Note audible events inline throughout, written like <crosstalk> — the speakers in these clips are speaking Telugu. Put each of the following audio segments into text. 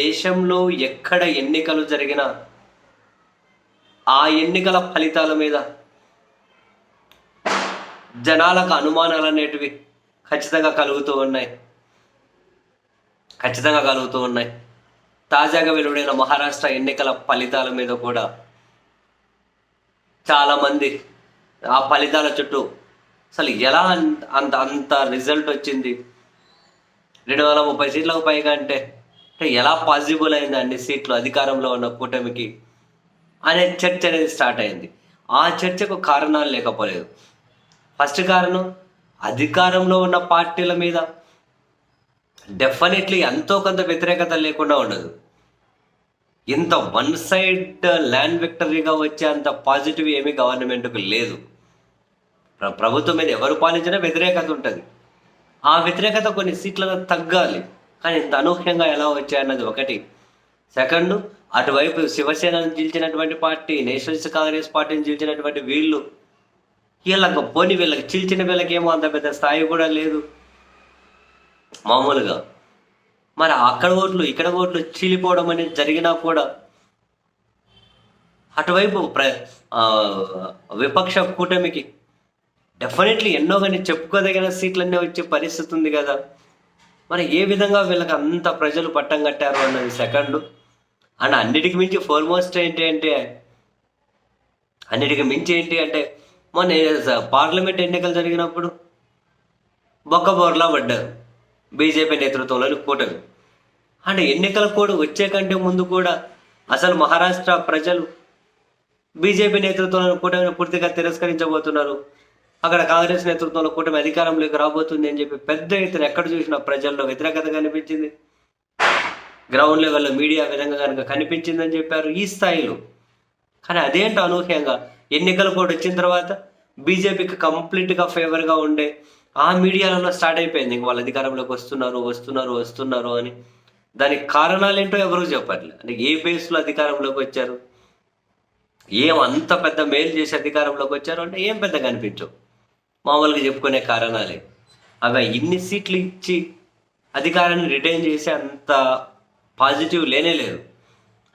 దేశంలో ఎక్కడ ఎన్నికలు జరిగినా ఆ ఎన్నికల ఫలితాల మీద జనాలకు అనుమానాలు అనేటివి ఖచ్చితంగా కలుగుతూ ఉన్నాయి. ఖచ్చితంగా కలుగుతూ ఉన్నాయి. తాజాగా వెలువడిన మహారాష్ట్ర ఎన్నికల ఫలితాల మీద కూడా చాలామంది ఆ ఫలితాల చుట్టూ అసలు ఎలా అంత అంత అంత రిజల్ట్ వచ్చింది? రెండు వందల ముప్పై సీట్లకు పైగా అంటే అంటే ఎలా పాసిబుల్ అయింది అన్ని సీట్లు అధికారంలో ఉన్న కూటమికి అనే చర్చ అనేది స్టార్ట్ అయింది. ఆ చర్చకు కారణాలు లేకపోలేదు. ఫస్ట్ కారణం అధికారంలో ఉన్న పార్టీల మీద డెఫినెట్లీ ఎంతో కొంత వ్యతిరేకత లేకుండా ఉండదు. ఇంత వన్ సైడ్ ల్యాండ్ విక్టరీగా వచ్చే అంత పాజిటివ్ ఏమీ గవర్నమెంట్కు లేదు. ప్రభుత్వం మీద ఎవరు పాలించినా వ్యతిరేకత ఉంటుంది. ఆ వ్యతిరేకత కొన్ని సీట్లలో తగ్గాలి. కానీ ఇంత అనూహ్యంగా ఎలా వచ్చాయన్నది ఒకటి. సెకండ్ అటువైపు శివసేనను చీల్చినటువంటి పార్టీ నేషనలిస్ట్ కాంగ్రెస్ పార్టీని చీల్చినటువంటి వీళ్ళు వీళ్ళకు పోని వీళ్ళకి చీల్చిన వీళ్ళకేమో అంత పెద్ద స్థాయి కూడా లేదు. మామూలుగా. మరి అక్కడ ఓట్లు ఇక్కడ ఓట్లు చీలిపోవడం అనేది జరిగినా కూడా అటువైపు ప్ర విపక్ష కూటమికి డెఫినెట్లీ ఎన్నో కానీ చెప్పుకోదగిన సీట్లన్నీ వచ్చే పరిస్థితి ఉంది కదా. మరి ఏ విధంగా వీళ్ళకి అంత ప్రజలు పట్టం కట్టారు అన్నది సెకండ్ అండ్ అన్నిటికి మించి ఫోర్మోస్ట్ ఏంటి అంటే అన్నిటికి మించి ఏంటి అంటే మొన్న పార్లమెంట్ ఎన్నికలు జరిగినప్పుడు బొక్కబోర్లా పడ్డారు బీజేపీ నేతృత్వంలోని కూటమి. అండ్ ఎన్నికల కూడా వచ్చే కంటే ముందు కూడా అసలు మహారాష్ట్ర ప్రజలు బీజేపీ నేతృత్వంలో కూటమిని పూర్తిగా తిరస్కరించబోతున్నారు. అక్కడ కాంగ్రెస్ నేతృత్వంలో కూటమి అధికారంలోకి రాబోతుంది అని చెప్పి పెద్ద ఎత్తున ఎక్కడ చూసినా ప్రజల్లో వ్యతిరేకత కనిపించింది. గ్రౌండ్ లెవెల్లో మీడియా విధంగా కనుక కనిపించిందని చెప్పారు ఈ స్థాయిలో. కానీ అదేంటో అనూహ్యంగా? ఎన్నికలు కూడా వచ్చిన తర్వాత బీజేపీకి కంప్లీట్గా ఫేవర్గా ఉండే ఆ మీడియాలలో స్టార్ట్ అయిపోయింది. ఇంక వాళ్ళ అధికారంలోకి వస్తున్నారు వస్తున్నారు వస్తున్నారు అని. దానికి కారణాలు ఏంటో ఎవరూ చెప్పట్లేదు అంటే ఏ బేస్లో అధికారంలోకి వచ్చారు? ఏం అంత పెద్ద మేలు చేసి అధికారంలోకి వచ్చారు? అంటే ఏం పెద్ద కనిపించవు. మామూలుగా చెప్పుకునే కారణాలే. అవి ఇన్ని సీట్లు ఇచ్చి అధికారాన్ని రిటైన్ చేసే అంత పాజిటివ్ లేనే లేదు.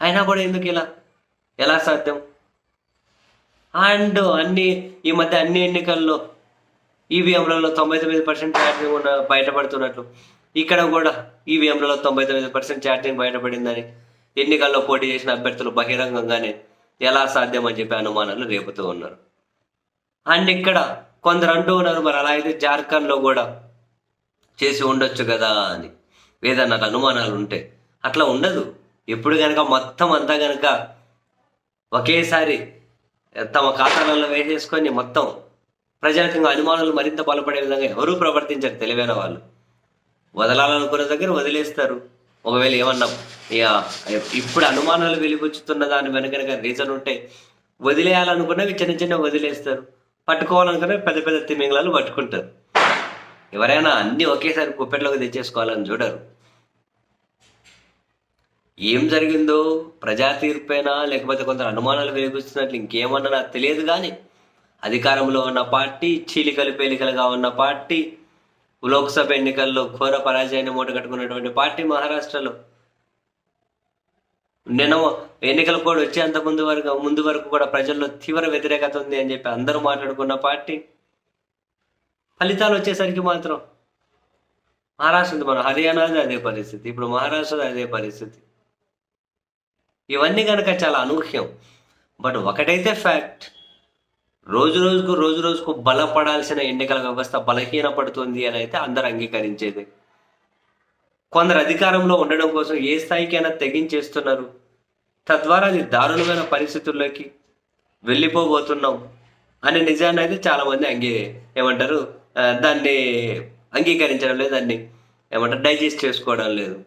అయినా కూడా ఎందుకు ఇలా? ఎలా సాధ్యం? అండ్ అన్ని ఈ మధ్య అన్ని ఎన్నికల్లో ఈవీఎంలలో తొంభై తొమ్మిది పర్సెంట్ ఛార్జింగ్ ఉన్న బయటపడుతున్నట్లు. ఇక్కడ కూడా ఈవీఎంలలో తొంభై తొమ్మిది పర్సెంట్ ఛార్జింగ్ బయటపడిందని ఎన్నికల్లో పోటీ చేసిన అభ్యర్థులు బహిరంగంగానే ఎలా సాధ్యం అని చెప్పి అనుమానాలు రేపుతూ ఉన్నారు. అండ్ ఇక్కడ కొందరు అంటూ ఉన్నారు మరి అలా అయితే జార్ఖండ్లో కూడా చేసి ఉండొచ్చు కదా అని. ఏదన్నా అనుమానాలు ఉంటే. అట్లా ఉండదు. ఎప్పుడు కనుక మొత్తం అంతా కనుక ఒకేసారి తమ ఖాతాలలో వేసేసుకొని మొత్తం ప్రజాకంగా అనుమానాలు మరింత బలపడే విధంగా ఎవరూ ప్రవర్తించారు తెలివైన వాళ్ళు. వదలాలనుకున్న దగ్గర వదిలేస్తారు. ఒకవేళ ఏమన్నా ఇక ఇప్పుడు అనుమానాలు వెలిపుచ్చుతున్న దాని వెనక రీజన్ ఉంటే వదిలేయాలనుకున్నవి చిన్న చిన్న వదిలేస్తారు. పట్టుకోవాలనుకునే పెద్ద పెద్ద తిమింగళాలు పట్టుకుంటారు. ఎవరైనా అన్ని ఒకేసారి కుప్పెట్లోకి తెచ్చేసుకోవాలని చూడరు. ఏం జరిగిందో ప్రజా తీర్పేనా లేకపోతే కొంత అనుమానాలు వెలిపిస్తున్నట్లు ఇంకేమన్నా నాకు తెలియదు కానీ అధికారంలో ఉన్న పార్టీ చీలికలు పేలికలుగా ఉన్న పార్టీ లోక్సభ ఎన్నికల్లో ఘోర పరాజయాన్ని మూట కట్టుకున్నటువంటి పార్టీ మహారాష్ట్రలో నేను ఎన్నికల కూడా వచ్చేంత ముందు వరకు ముందు వరకు కూడా ప్రజల్లో తీవ్ర వ్యతిరేకత ఉంది అని చెప్పి అందరూ మాట్లాడుకున్న పార్టీ ఫలితాలు వచ్చేసరికి మాత్రం మహారాష్ట్ర మన హర్యానాది అదే పరిస్థితి. ఇప్పుడు మహారాష్ట్రది అదే పరిస్థితి. ఇవన్నీ కనుక చాలా అనూహ్యం. బట్ ఒకటైతే ఫ్యాక్ట్ రోజు రోజుకు రోజు రోజుకు బలపడాల్సిన ఎన్నికల వ్యవస్థ బలహీనపడుతుంది అని అయితే అందరు అంగీకరించేది. కొందరు అధికారంలో ఉండడం కోసం ఏ స్థాయికైనా తెగించేస్తున్నారు. తద్వారా అది దారుణమైన పరిస్థితుల్లోకి వెళ్ళిపోబోతున్నాం అనే నిజాన్ని అయితే చాలామంది అంగీ ఏమంటారు దాన్ని అంగీకరించడం లేదు దాన్ని ఏమంటారు డైజెస్ట్ చేసుకోవడం లేదు.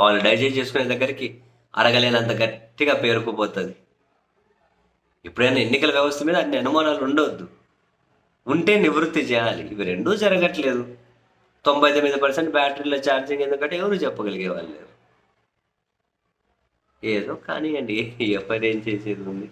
వాళ్ళు డైజెస్ట్ చేసుకునే దగ్గరికి అరగలేనంత గట్టిగా పేరుకుపోతుంది. ఎప్పుడైనా ఎన్నికల వ్యవస్థ మీద అన్ని అనుమానాలు ఉండవద్దు ఉంటే నివృత్తి చేయాలి. ఇవి రెండూ జరగట్లేదు. తొంభై తొమ్మిది పర్సెంట్ బ్యాటరీలో ఛార్జింగ్ ఎందుకంటే ఎవరు చెప్పగలిగే వాళ్ళు లేరు. ఏదో కానివ్వండి <laughs> ఎవరు ఏం చేసేది ఉంది?